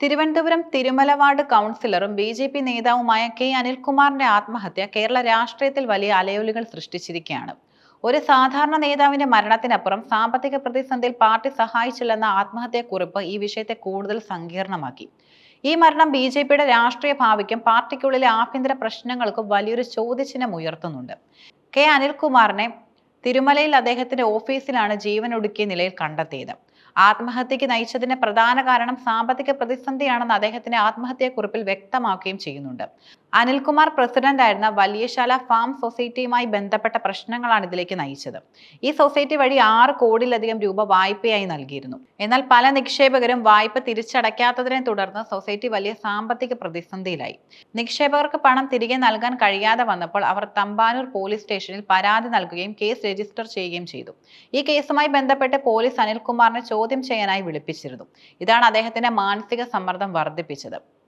Thiruvananthapuram Thirumala ward കൗൺസിലറും B J P നേതാവുമായ K അനിൽകുമാറിന്റെ ആത്മഹത്യ കേരള രാഷ്ട്രീയത്തിൽ വലിയ അലയൊലികൾ സൃഷ്ടിച്ചിരിക്കുകയാണ്. ഒരു സാധാരണ നേതാവിന്റെ മരണത്തിനപ്പുറം സാമ്പത്തിക പ്രതിസന്ധിയിൽ പാർട്ടി സഹായിച്ചില്ലെന്ന ആത്മഹത്യാക്കുറിപ്പ് ഈ വിഷയത്തെ കൂടുതൽ സങ്കീർണമാക്കി. ഈ മരണം ബി ജെ പിയുടെ രാഷ്ട്രീയ ഭാവിക്കും പാർട്ടിക്കുള്ളിലെ ആഭ്യന്തര പ്രശ്നങ്ങൾക്കും വലിയൊരു ചോദ്യചിഹ്നം ഉയർത്തുന്നുണ്ട്. കെ അനിൽകുമാറിനെ തിരുമലയിൽ അദ്ദേഹത്തിന്റെ ഓഫീസിലാണ് ജീവനൊടുക്കിയ നിലയിൽ കണ്ടെത്തിയത്. ആത്മഹത്യക്ക് നയിച്ചതിന് പ്രധാന കാരണം സാമ്പത്തിക പ്രതിസന്ധിയാണെന്ന് അദ്ദേഹത്തിന്റെ ആത്മഹത്യാക്കുറിപ്പിൽ വ്യക്തമാക്കുകയും ചെയ്യുന്നുണ്ട്. അനിൽകുമാർ പ്രസിഡന്റ് ആയിരുന്ന വലിയശാല ഫാം സൊസൈറ്റിയുമായി ബന്ധപ്പെട്ട പ്രശ്നങ്ങളാണ് ഇതിലേക്ക് നയിച്ചത്. ഈ സൊസൈറ്റി വഴി ആറ് കോടിയിലധികം രൂപ വായ്പയായി നൽകിയിരുന്നു. എന്നാൽ പല നിക്ഷേപകരും വായ്പ തിരിച്ചടയ്ക്കാത്തതിനെ തുടർന്ന് സൊസൈറ്റി വലിയ സാമ്പത്തിക പ്രതിസന്ധിയിലായി. നിക്ഷേപകർക്ക് പണം തിരികെ നൽകാൻ കഴിയാതെ വന്നപ്പോൾ അവർ തമ്പാനൂർ പോലീസ് സ്റ്റേഷനിൽ പരാതി നൽകുകയും കേസ് രജിസ്റ്റർ ചെയ്യുകയും ചെയ്തു. ഈ കേസുമായി ബന്ധപ്പെട്ട് പോലീസ് അനിൽകുമാറിനെ ചോദ്യം ചെയ്യാനായി വിളിപ്പിച്ചിരുന്നു. ഇതാണ് അദ്ദേഹത്തിന്റെ മാനസിക സമ്മർദ്ദം വർദ്ധിപ്പിച്ചത്.